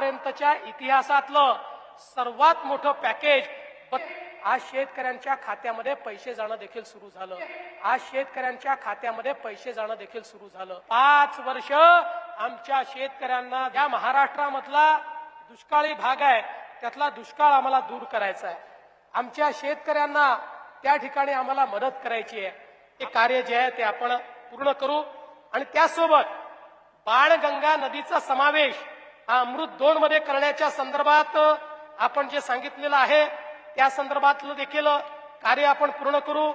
आजपर्यंतच्या इतिहासातलं सर्वात मोठं पॅकेज आज शेतकऱ्यांच्या खात्यामध्ये पैसे जाणं देखील सुरू झालं. आज शेतकऱ्यांच्या खात्यामध्ये पैसे जाणं देखील सुरू झालं. पाच वर्ष आमच्या शेतकऱ्यांना या महाराष्ट्रामधला दुष्काळी भाग आहे त्यातला दुष्काळ आम्हाला दूर करायचा आहे. आमच्या शेतकऱ्यांना त्या ठिकाणी आम्हाला मदत करायची आहे. हे कार्य जे आहे ते आपण पूर्ण करू. आणि त्यासोबत बाणगंगा नदीचा समावेश हा अमृत दोन मध्ये करण्याच्या संदर्भात आपण जे सांगितलेलं आहे त्या संदर्भातलं देखील कार्य आपण पूर्ण करू.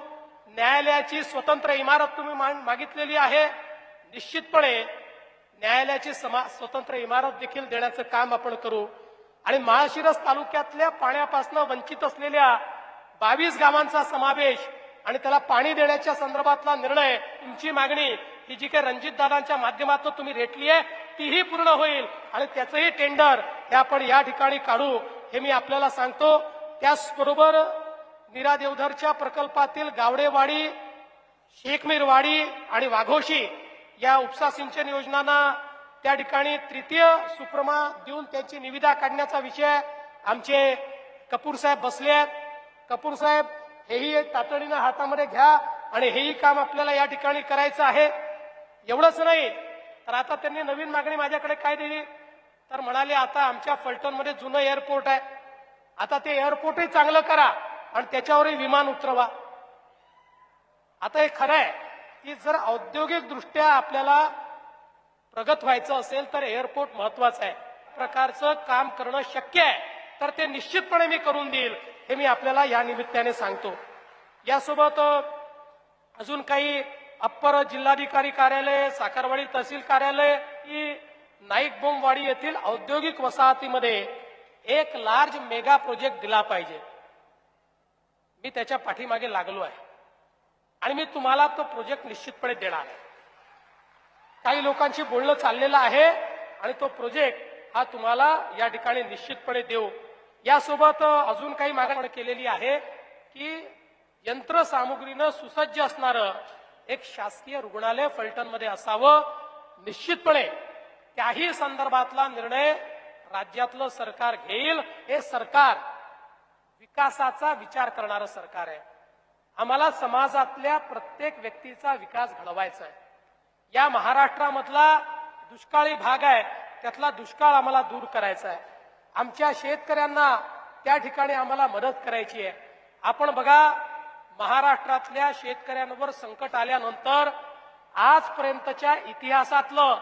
न्यायालयाची स्वतंत्र इमारत तुम्ही मा- मागितलेली आहे. निश्चितपणे न्यायालयाची समा स्वतंत्र इमारत देखील देण्याचं काम आपण करू. आणि माळशिरस तालुक्यातल्या पाण्यापासून वंचित असलेल्या बावीस गावांचा समावेश आणि त्याला पाणी देण्याच्या संदर्भातला निर्णय तुमची मागणी ही जी काही रणजितदादांच्या माध्यमातून तुम्ही रेटली आहे तीही पूर्ण होईल. आणि त्याचंही टेंडर हे आपण या ठिकाणी काढू. हे मी आपल्याला सांगतो. त्याचबरोबर नीरा देवधरच्या प्रकल्पातील गावडेवाडी शेखमीरवाडी आणि वाघोशी या उपसा सिंचन योजनांना त्या ठिकाणी तृतीय सुप्रमा देऊन त्यांची निविदा काढण्याचा विषय आमचे कपूर साहेब बसले आहेत. कपूर साहेब हेही तातडीनं हातामध्ये घ्या आणि हेही काम आपल्याला या ठिकाणी करायचं आहे. एवढंच नाही तर आता त्यांनी नवीन मागणी माझ्याकडे काय दिली? तर म्हणाले आता आमच्या फलटणमध्ये जुनं एअरपोर्ट आहे. आता ते एअरपोर्टही चांगलं करा आणि त्याच्यावरही विमान उतरवा. आता हे खरं आहे की जर औद्योगिकदृष्ट्या आपल्याला प्रगत व्हायचं असेल तर एअरपोर्ट महत्वाचं आहे. प्रकारचं काम करणं शक्य आहे. तर ते निश्चितपणे मी करून देईल हे मी आपल्याला या निमित्ताने सांगतो. यासोबत अजून काही अप्पर जिल्हाधिकारी कार्यालय साखरवाडी तहसील कार्यालय ही नाईक बोमवाडी येथील औद्योगिक वसाहतीमध्ये एक लार्ज मेगा प्रोजेक्ट दिला पाहिजे. मी त्याच्या पाठीमागे लागलो आहे. आणि मी तुम्हाला तो प्रोजेक्ट निश्चितपणे देणार आहे. काही लोकांशी बोलणं चाललेलं आहे आणि तो प्रोजेक्ट हा तुम्हाला या ठिकाणी निश्चितपणे देऊ. यासोबत अजून काही मागणी केलेली आहे की यंत्रसामुग्रीनं सुसज्ज असणारं एक शासकीय रुग्णालय फलटणमध्ये असावं. निश्चितपणे त्याही संदर्भातला निर्णय राज्यातलं सरकार घेईल. हे सरकार विकासाचा विचार करणारं सरकार आहे. आम्हाला समाजातल्या प्रत्येक व्यक्तीचा विकास घडवायचा आहे या महाराष्ट्रामधला दुष्काळी भाग आहे. त्यातला दुष्काळ आम्हाला दूर करायचा आहे आमच्या शेतकऱ्यांना त्या ठिकाणी आम्हाला मदत करायची आहे आपण बघा महाराष्ट्रातल्या शेतकऱ्यांवर संकट आल्यानंतर आजपर्यंतच्या इतिहासातलं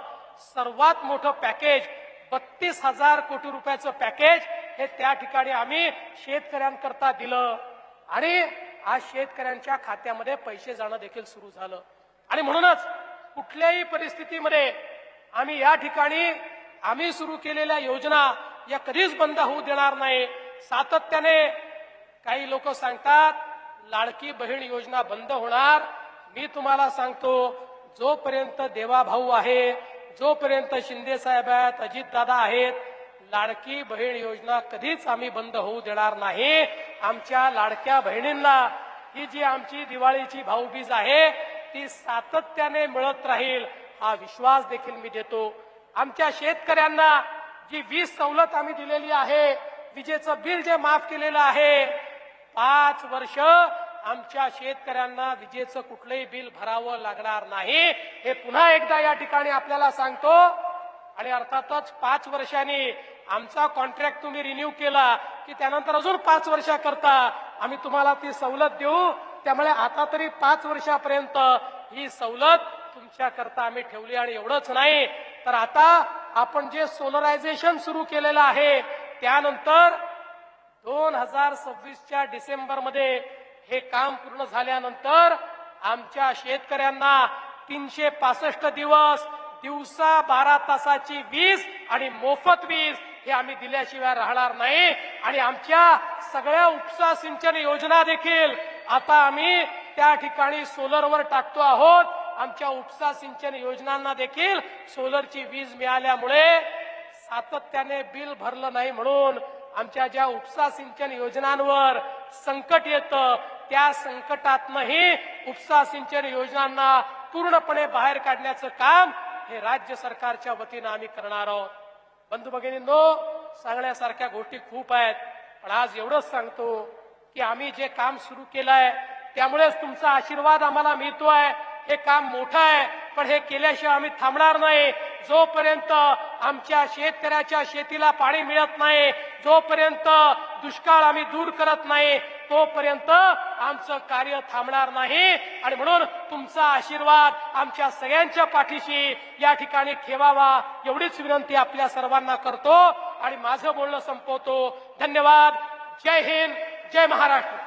सर्वात मोठं पॅकेज बत्तीस हजार कोटी रुपयाचं पॅकेज हे त्या ठिकाणी आम्ही शेतकऱ्यांकरता दिलं. आणि आज शेतकऱ्यांच्या खात्यामध्ये पैसे जाणं देखील सुरू झालं. आणि म्हणूनच कुठल्याही परिस्थितीमध्ये आम्ही या ठिकाणी आम्ही सुरू केलेल्या योजना या कधीच बंद होऊ देणार नाही. सातत्याने काही लोक सांगतात लाडकी बहीण योजना बंद होणार. मी तुम्हाला सांगतो जोपर्यंत देवाभाऊ आहे जोपर्यंत शिंदे साहेब आहेत अजित दादा आहेत लाडकी बहीण योजना कधीच आम्ही बंद होऊ देणार नाही. आमच्या लाडक्या बहिणींना ही जी आमची दिवाळीची भाऊबीज आहे ती सातत्याने मिळत राहील हा विश्वास देखील मी देतो. आमच्या शेतकऱ्यांना जी वीज सवलत आम्ही दिलेली आहे विजेचं बिल जे माफ केलेलं आहे पाच वर्ष आमच्या शेतकऱ्यांना विजेचं कुठलंही बिल भरावं लागणार नाही. हे पुन्हा एकदा या ठिकाणी आपल्याला सांगतो. आणि अर्थातच पाच वर्षांनी आमचा कॉन्ट्रॅक्ट तुम्ही रिन्यू केला की त्यानंतर अजून पाच वर्षाकरता आम्ही तुम्हाला ती सवलत देऊ. त्यामुळे आता तरी पाच वर्षापर्यंत ही सवलत तुमच्याकरता आम्ही ठेवली आणि एवढंच नाही. तर आता आपण जे सोलरायझेशन सुरू केलेलं आहे त्यानंतर दोन हजार सव्वीसच्या डिसेंबरमध्ये हे काम पूर्ण झाल्यानंतर आमच्या शेतकऱ्यांना तीनशे पासष्ट दिवस दिवसा बारा तासाची वीज आणि मोफत वीज हे आम्ही दिल्याशिवाय राहणार नाही. आणि आमच्या सगळ्या उपसा सिंचन योजना देखील आता आम्ही त्या ठिकाणी सोलरवर टाकतो आहोत. आमच्या उपसा सिंचन योजनांना देखील सोलरची वीज मिळाल्यामुळे सातत्याने बिल भरलं नाही म्हणून आमच्या ज्या उपसा सिंचन योजनांवर संकट येतं त्या संकटातनही उपसा सिंचन योजनांना पूर्णपणे बाहेर काढण्याचं काम हे राज्य सरकारच्या वतीनं आम्ही करणार आहोत. बंधू भगिनींनो सांगण्यासारख्या गोष्टी खूप आहेत पण आज एवढंच सांगतो की आम्ही जे काम सुरू केलंय त्यामुळेच तुमचा आशीर्वाद आम्हाला मिळतोय. हे काम मोठं आहे पण हे केल्याशिवाय आम्ही थांबणार नाही. जोपर्यंत आमच्या शेतकऱ्याच्या शेतीला पाणी मिळत नाही. जोपर्यंत दुष्काळ आम्ही दूर करत नाही तोपर्यंत आमचं कार्य थांबणार नाही. आणि म्हणून तुमचा आशीर्वाद आमच्या सगळ्यांच्या पाठीशी या ठिकाणी ठेवावा एवढीच विनंती आपल्या सर्वांना करतो. आणि माझं बोलणं संपवतो. धन्यवाद. जय हिंद. जय महाराष्ट्र.